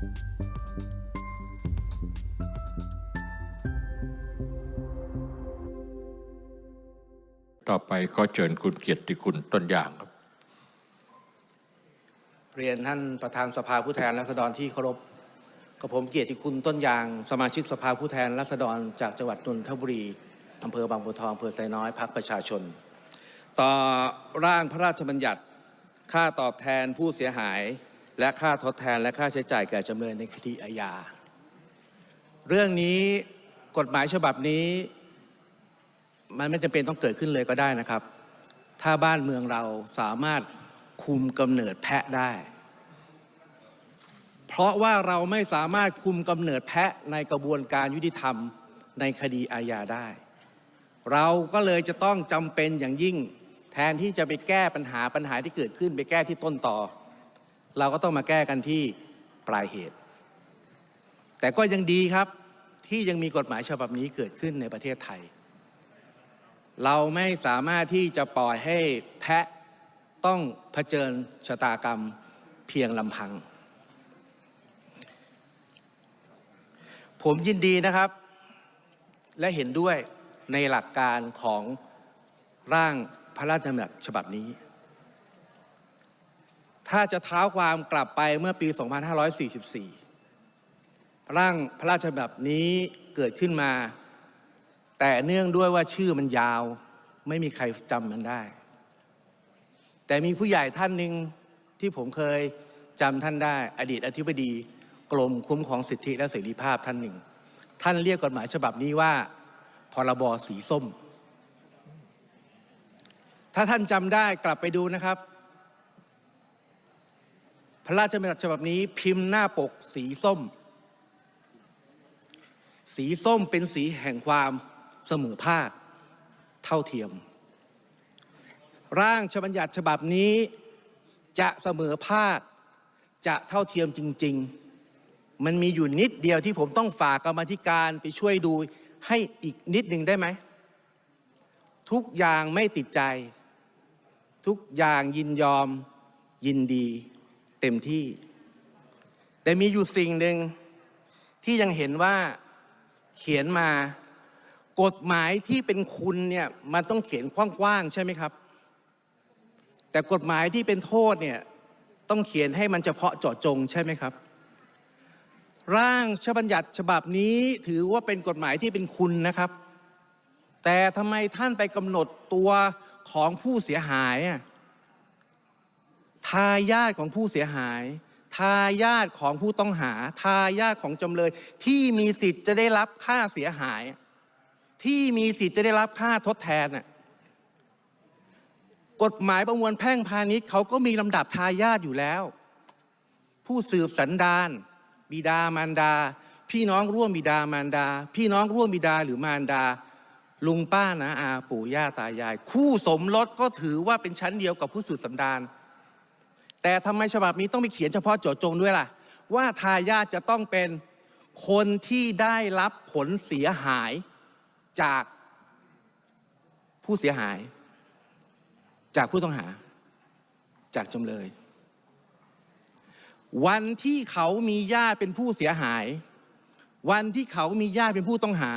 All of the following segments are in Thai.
ต่อไปก็เชิญคุณเกียรติคุณต้นอย่างครับ เรียนท่านประธานสภาผู้แทนราษฎรที่เคารพกับผมเกียรติคุณต้นยาง สมาชิกสภาผู้แทนราษฎรจากจังหวัดนนทบุรีอำเภอบางบัวทองอำเภอไซน้อยพักประชาชน ต่อร่างพระราชบัญญัติค่าตอบแทนผู้เสียหาย และค่าทดแทนและค่าใช้จ่ายแก่จำเลยในคดีอาญา เรื่องนี้กฎหมายฉบับนี้ มันไม่จำเป็นต้องเกิดขึ้นเลยก็ได้นะครับ ถ้าบ้านเมืองเราสามารถคุมกำเนิดแพะได้ เพราะว่าเราไม่สามารถคุมกำเนิดแพะในกระบวนการยุติธรรมในคดีอาญาได้ เราก็เลยจะต้องจำเป็นอย่างยิ่ง แทนที่จะไปแก้ปัญหาปัญหาที่เกิดขึ้นไปแก้ที่ต้นต่อ เราก็ต้องมาแก้กันที่ปลายเหตุ แต่ก็ยังดีครับที่ยังมีกฎหมายฉบับนี้เกิดขึ้นในประเทศไทย เราไม่สามารถที่จะปล่อยให้แพะต้องเผชิญชะตากรรมเพียงลำพัง ผมยินดีนะครับ และเห็นด้วยในหลักการของร่างพระราชบัญญัติฉบับนี้ ถ้าจะเท้าความกลับไปเมื่อปี 2544 ร่างพระราชบัญญัตินี้เกิดขึ้นมา แต่เนื่องด้วยว่าชื่อมันยาว ไม่มีใครจำมันได้ แต่มีผู้ใหญ่ท่านหนึ่งที่ผมเคยจำท่านได้ อดีตอธิบดีกรมคุ้มครองสิทธิและเสรีภาพท่านหนึ่ง ท่านเรียกกฎหมายฉบับนี้ว่า พรบสีส้ม ถ้าท่านจำได้กลับไปดูนะครับ พระราชบัญญัติฉบับนี้พิมพ์หน้าปกสีส้ม สีส้มเป็นสีแห่งความเสมอภาค เท่าเทียม ร่างฉบัญญัติฉบับนี้จะเสมอภาค จะเท่าเทียมจริง ๆ มันมีอยู่นิดเดียวที่ผมต้องฝากกรรมธิการไปช่วยดูให้อีกนิดหนึ่งได้ไหม ทุกอย่างไม่ติดใจ ทุกอย่างยินยอมยินดี เต็มที่ แต่มีอยู่สิ่งหนึ่งที่ยังเห็นว่าเขียนมากฎหมายที่เป็นคุณเนี่ยมันต้องเขียนกว้างๆใช่ไหมครับ แต่กฎหมายที่เป็นโทษเนี่ยต้องเขียนให้มันเฉพาะเจาะจงใช่ไหมครับ ร่างฉบัญญัติฉบับนี้ถือว่าเป็นกฎหมายที่เป็นคุณนะครับ แต่ทำไมท่านไปกำหนดตัวของผู้เสียหายอะ ทายาทของผู้เสียหาย ทายาทของผู้ต้องหา ทายาทของจำเลย ที่มีสิทธิ์จะได้รับค่าเสียหาย ที่มีสิทธิ์จะได้รับค่าทดแทนน่ะกฎหมายประมวลแพ่งพาณิชย์เขาก็มีลำดับทายาทอยู่แล้ว ผู้สืบสันดานบิดามารดา พี่น้องร่วมบิดามารดา พี่น้องร่วมบิดาหรือมารดา ลุงป้านะอาปู่ย่าตายาย คู่สมรสก็ถือว่าเป็นชั้นเดียวกับผู้สืบสันดาน แต่ทำไมฉบับนี้ต้องไปเขียนเฉพาะเจาะจงด้วยล่ะ ว่าทายาทจะต้องเป็นคนที่ได้รับผลเสียหายจากผู้เสียหาย จากผู้ต้องหา จากจำเลย วันที่เขามีญาติเป็นผู้เสียหาย วันที่เขามีญาติเป็นผู้ต้องหา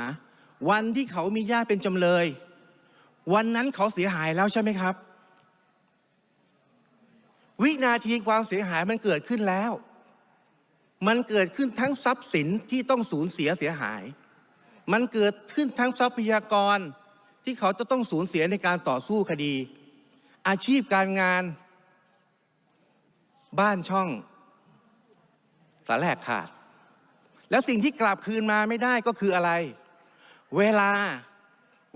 วันที่เขามีญาติเป็นจำเลย วันนั้นเขาเสียหายแล้วใช่ไหมครับ วินาทีความเสียหายมันเกิดขึ้นแล้ว มันเกิดขึ้นทั้งทรัพย์สินที่ต้องสูญเสียเสียหาย มันเกิดขึ้นทั้งทรัพยากรที่เขาจะต้องสูญเสียในการต่อสู้คดี อาชีพการงาน บ้านช่อง สาแลกขาด แล้วสิ่งที่กลับคืนมาไม่ได้ก็คืออะไร เวลา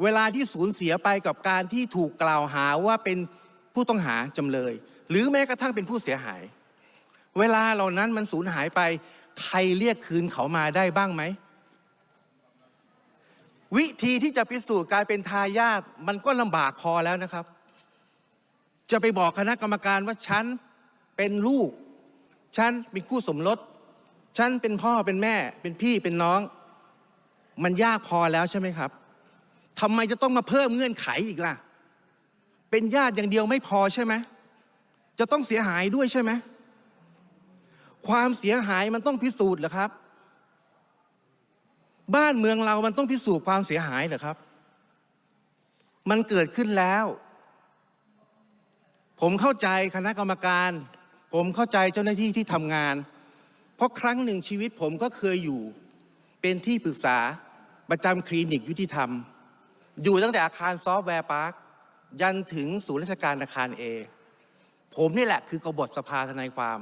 เวลาที่สูญเสียไปกับการที่ถูกกล่าวหาว่าเป็น ผู้ต้องหาจำเลย หรือแม้กระทั่งเป็นผู้เสียหาย เวลาเหล่านั้นมันสูญหายไป ใครเรียกคืนเขามาได้บ้างไหม วิธีที่จะพิสูจน์การเป็นทายาทมันก็ลำบากพอแล้วนะครับ จะไปบอกคณะกรรมการว่าฉันเป็นลูก ฉันเป็นคู่สมรส ฉันเป็นพ่อเป็นแม่ เป็นพี่เป็นน้อง มันยากพอแล้วใช่ไหมครับทำไมจะต้องมาเพิ่มเงื่อนไขอีกล่ะ เป็นญาติอย่างเดียวไม่พอใช่ไหมจะต้องเสียหายด้วยใช่ไหมความเสียหายมันต้องพิสูจน์เหรอครับ บ้านเมืองเรามันต้องพิสูจน์ความเสียหายเหรอครับ มันเกิดขึ้นแล้ว ผมเข้าใจคณะกรรมการ ผมเข้าใจเจ้าหน้าที่ที่ทำงาน เพราะครั้งหนึ่งชีวิตผมก็เคยอยู่ เป็นที่ปรึกษาประจำคลินิกยุติธรรม อยู่ตั้งแต่อาคารซอฟต์แวร์พาร์ค ยันถึงศูนย์ราชการอาคารเอผมนี่แหละคือกบฏสภาทนายความ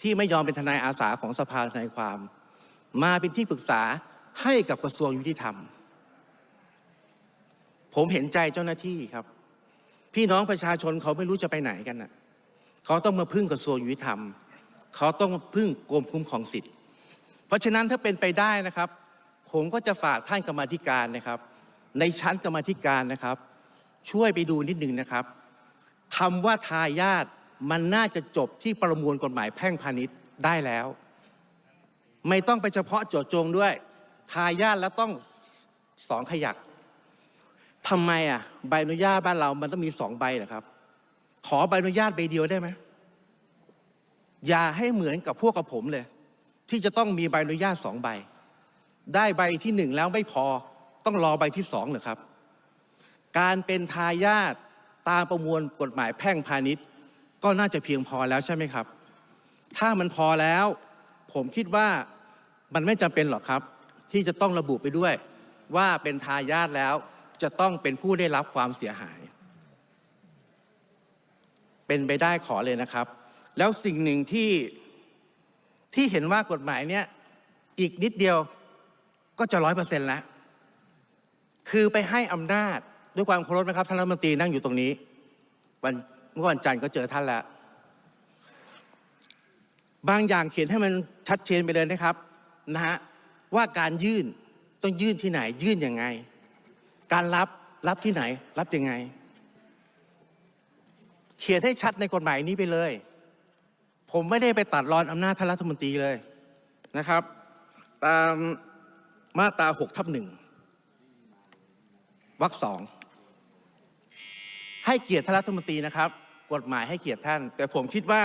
ที่ไม่ยอมเป็นทนายอาสาของสภาทนายความ มาเป็นที่ปรึกษาให้กับกระทรวงยุติธรรม ผมเห็นใจเจ้าหน้าที่ครับ พี่น้องประชาชนเขาไม่รู้จะไปไหนกันน่ะเขาต้องมาพึ่งกระทรวงยุติธรรม เขาต้องมาพึ่งกรมคุ้มครองสิทธิ์ เพราะฉะนั้นถ้าเป็นไปได้นะครับ ผมก็จะฝากท่านกรรมธิการนะครับ ในชั้นกรรมธิการนะครับ ช่วยไปดูนิดหนึ่งนะครับคำว่าทายาทมันน่าจะจบที่ประมวลกฎหมายแพ่งพาณิชย์ได้แล้ว ไม่ต้องไปเฉพาะเจาะจงด้วย ทายาทแล้วต้องสองขยักทำไมอะใบอนุญาตบ้านเรามันต้องมีสองใบเหรอครับ ขอใบอนุญาตใบเดียวได้ไหมอย่าให้เหมือนกับพวกกับผมเลย ที่จะต้องมีใบอนุญาตสองใบ ได้ใบที่หนึ่งแล้วไม่พอต้องรอใบที่สองเหรอครับ การเป็นทายาทตามประมวลกฎหมายแพ่งพาณิชย์ ก็น่าจะเพียงพอแล้วใช่ไหมครับ ถ้ามันพอแล้ว ผมคิดว่ามันไม่จำเป็นหรอกครับ ที่จะต้องระบุไปด้วย ว่าเป็นทายาทแล้วจะต้องเป็นผู้ได้รับความเสียหาย เป็นไปได้ขอเลยนะครับ แล้วสิ่งหนึ่งที่ที่เห็นว่ากฎหมายเนี้ยอีกนิดเดียวก็จะร้อยเปอร์เซ็นต์แล้ว คือไปให้อำนาจ ด้วยความเคารพนะครับท่านรัฐมนตรีนั่งอยู่ตรงนี้ วันเมื่อวันจันทร์ก็เจอท่านแล้วบางอย่างเขียนให้มันชัดเจนไปเลยนะครับนะฮะว่าการยื่นต้องยื่นที่ไหน ยื่นยังไง การรับรับที่ไหน รับยังไง เขียนให้ชัดในกฎหมายนี้ไปเลย ผมไม่ได้ไปตัดรอนอำนาจท่านรัฐมนตรีเลยนะครับ ตามมาตรา6ทับหนึ่งวรรคสอง ให้เกียรติท่านรัฐมนตรีนะครับ กฎหมายให้เกียรติท่าน แต่ผมคิดว่า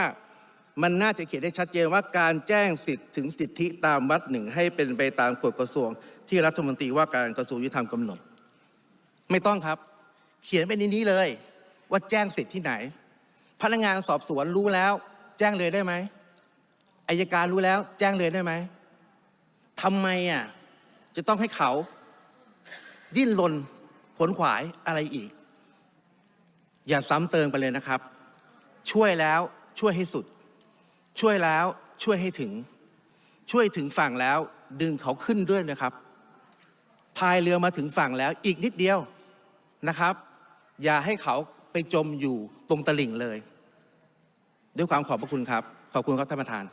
มันน่าจะเขียนได้ชัดเจนว่าการแจ้งสิทธิถึงสิทธิตามวรรคหนึ่งให้เป็นไปตามกฎกระทรวง ที่รัฐมนตรีว่าการกระทรวงยุติธรรมกำหนด ไม่ต้องครับ เขียนไปในนี้เลย ว่าแจ้งสิทธิที่ไหน พนักงานสอบสวนรู้แล้ว แจ้งเลยได้ไหมอายการรู้แล้วแจ้งเลยได้ไหมทำไมอะจะต้องให้เขา ดิ้นรนขนขวายอะไรอีก อย่าซ้ำเติมไปเลยนะครับ ช่วยแล้วช่วยให้สุด ช่วยแล้วช่วยให้ถึง ช่วยถึงฝั่งแล้วดึงเขาขึ้นด้วยนะครับ พายเรือมาถึงฝั่งแล้วอีกนิดเดียวนะครับ อย่าให้เขาไปจมอยู่ตรงตลิ่งเลย ด้วยความขอบพระคุณครับ ขอบคุณครับท่านประธาน